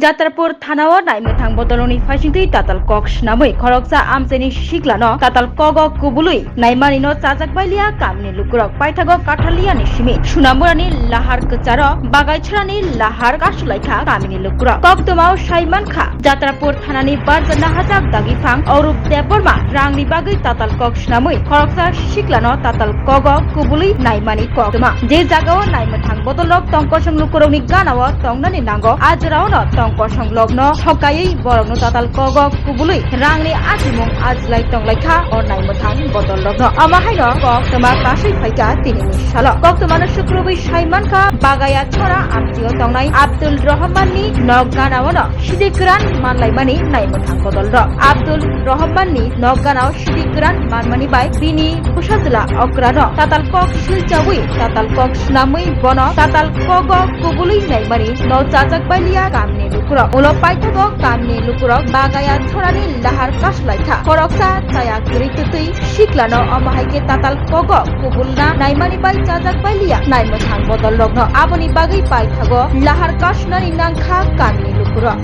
যাত্রাপুর থানাও নাইমথাং বদলনি ফাইসিংtui তাতাল কক নাमै খরকsa আমসেনি siklano তাতাল কগ কুবুলুই নাইমানিনো চাজাকবাইলিয়া কামনি লুকুরক পাইথাগো কাঠালিয়ানি সিমি সুনামুরানি লাহার কচার বাগাইছড়ানি লাহার কাসুলাইখা কামিনি লুকুরক ককদমাও সাইমান খা যাত্রাপুর থানানি বারজানা হাজাক দাগিফাং অরূপ দেববর্মা রাংনি বাগৈ তাতাল কক নাमै খরকsa siklano তাতাল কগ কুবুলুই নাইমানি ককদমা যে জাগাও নাইমথাং বদলক টংকসং লুকুরকনি গানাও টংনানি নাঙ্গ আজরাওনো টংকসং লগ্ন সকাयै বরংনো তাতাল কগ কুবুলুই। রাংনি আজিমুং আজলাই টংলাইখা অ নাইমথাং বদল লগ্ন। আমাহাইনো কক্তমা কাসৈ ফাইকা তিনি সাল। কক্তমানো শুক্রবৈ সাইমানখা, বাগায়া ছড়া আমজিও টংনাই আব্দুল রহমাননি নগ গানাওনো সিদিগ্রান মানলাইমানি নাইমথাং বদল র। আব্দুল রহমাননি নগ গানাও সিদিগ্রান মানমানি বাই। বিনি কুসাজলা অগ্রানো। তাতাল কক শিলচাউই তাতাল কক নামৈ বন। তাতাল কগ কুবুলুই নাইমানি ন চাজাক বাইলিয়া কামনি লুকুরক উলো পাইথাগো কামনি লুকুরক বাগায়া ছড়ানি লাহার কাসলাইখা করকসা চায়া গরিতুতুই শিকলানো অমাহাইকে তাতাল কগ কুবুলনা নাইমানি বাই চাজাক বাইলিয়া নাইমথাং বদল রগ্ন আবনি বাগৈ পাইথাগো লাহার কাসনানি নাংখা কামনি লুকুরক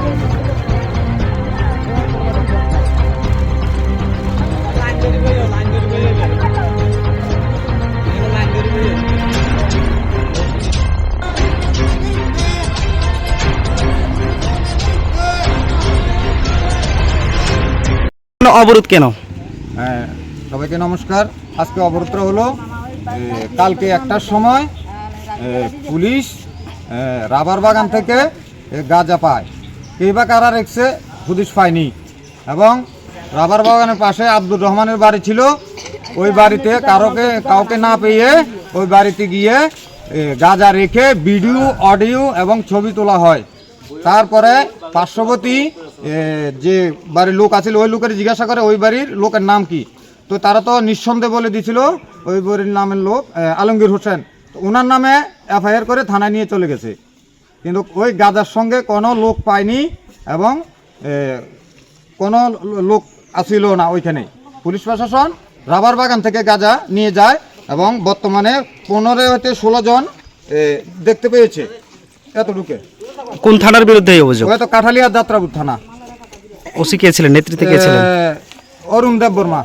লাইন অবরোধ কেন? হ্যাঁ, সবাইকে নমস্কার। আজকে অবরোধটা হলো কালকে একটার সময় পুলিশ রাবার বাগান থেকে গাঁজা পায়। কেই বা কারা রেখছে পুলিশ পায়নি। এবং রাবার বাগানের পাশে আব্দুর রহমানের বাড়ি ছিল। ওই বাড়িতে কারোকে কাউকে না পেয়ে ওই বাড়িতে গিয়ে গাঁজা রেখে ভিডিও অডিও এবং ছবি তোলা হয়। তারপরে পার্শ্ববর্তী যে বাড়ির লোক আছিল ওই লোকের জিজ্ঞাসা করে ওই বাড়ির লোকের নাম কি? তো তারা তো নিঃসন্দেহে বলে দিছিল ওই বাড়ির নামের লোক আলমগীর হোসেন। তো ওনার নামে এফআইআর করে থানায় নিয়ে চলে গেছে। কিন্তু ওই গাজার সঙ্গে কোনো লোক পায়নি এবং কোনো লোক আসিল না ওইখানে। পুলিশ প্রশাসন রাবার বাগান থেকে গাঁজা নিয়ে যায় এবং বর্তমানে পনেরো হতে ষোলো জন দেখতে পেয়েছে এতটুকু। কোন থানার বিরুদ্ধে অভিযোগ? হয়তো কাঠালিয়া যাত্রাপুর থানা। ওসি কে ছিলেন নেতৃত্বে কে ছিলেন? অরুণ দেব বর্মা